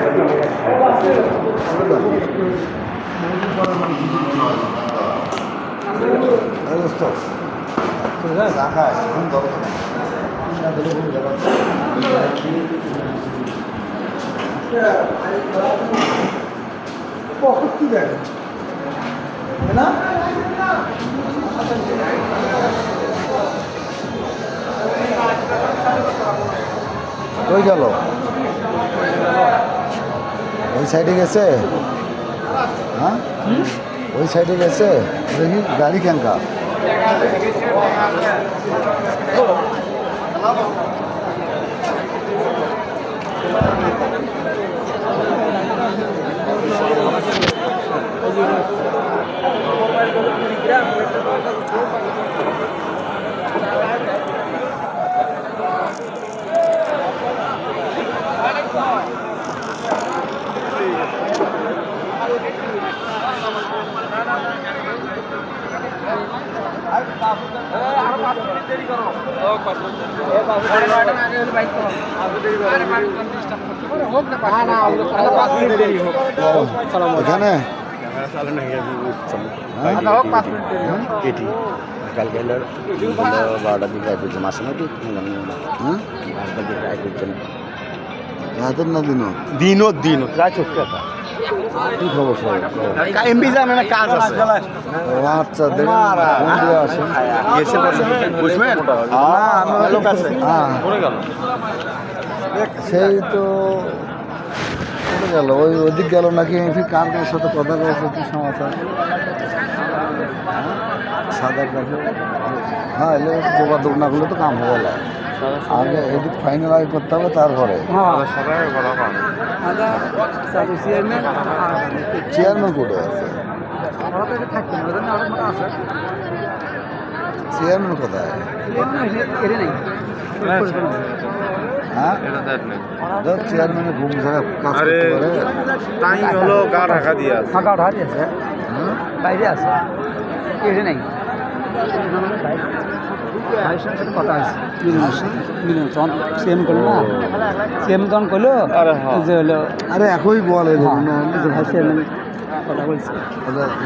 ধরো। কি দেয় না কই গেল ওই সাইডে গেছে? হ্যাঁ? ওই সাইডে গেছে? দেখি গাড়ি কেনকা এখানে? এটি। কালকে হলো বারোটার দিকে আয় করছে। মাসে নাকি? হ্যাঁ? বারোটার দিকে করছেন দিনও? দিনও দিনও। প্রায় ছোট্ট কথা কি খবর সব এমবি না কাজ আছে। আচ্ছা দেখুন বুঝবেন? লোক আছে। হ্যাঁ। সেই তো চলে গেল। ওই ওদিক গেল নাকি? কার কার সাথে কথা বলছে কি সমাচার? হ্যাঁ? সাদার কাছে হ্যাঁ এলে যোগাযোগ না করলে তো কাম হবে না। আগে এদিক ফাইনাল আগে করতে হবে তারপরে। চেয়ারম্যান কোর্টে আছে? চেয়ারম্যান কোথায়? হ্যাঁ? চেয়ারম্যানের ঘুম ছাড়া কাজ টাইম হলো গা ঢাকা দিয়ে আছে। হ্যাঁ? বাইরে আছে? এসে নেই। ভাইয়ের সাথে কথা হয়েছে মিলন মিলন তখন সেম করল না? সেম তখন করল আরে হ্যাঁ। যে হলো আরে একই বলে দেখুন না, এই যে ভাই চেয়ারম্যান কথা বলছে।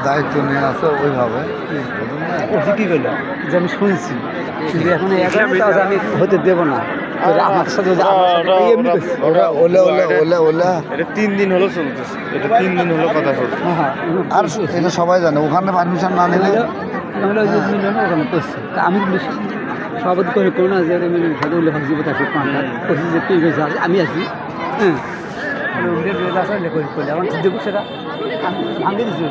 দায়িত্ব নিয়ে ওইভাবে। কি করল? যে আমি শুনছি। এখন আমি হতে দেবো না। তিন দিন হলো চলতেছে। এটা তিন দিন হলো কথা হ্যাঁ হ্যাঁ। আর এটা সবাই জানে ওখানে পারমিশন না নিলে করছে আমি সভাপতি করে করোনা যে আমি ভালো উল্লেখ আছে পাঁচটা করছি যে তুই গেছে আমি আছি। হ্যাঁ। উল্লেখ আছে উল্লেখ করে করলে এখন দেখো সেটা। আমি দিচ্ছি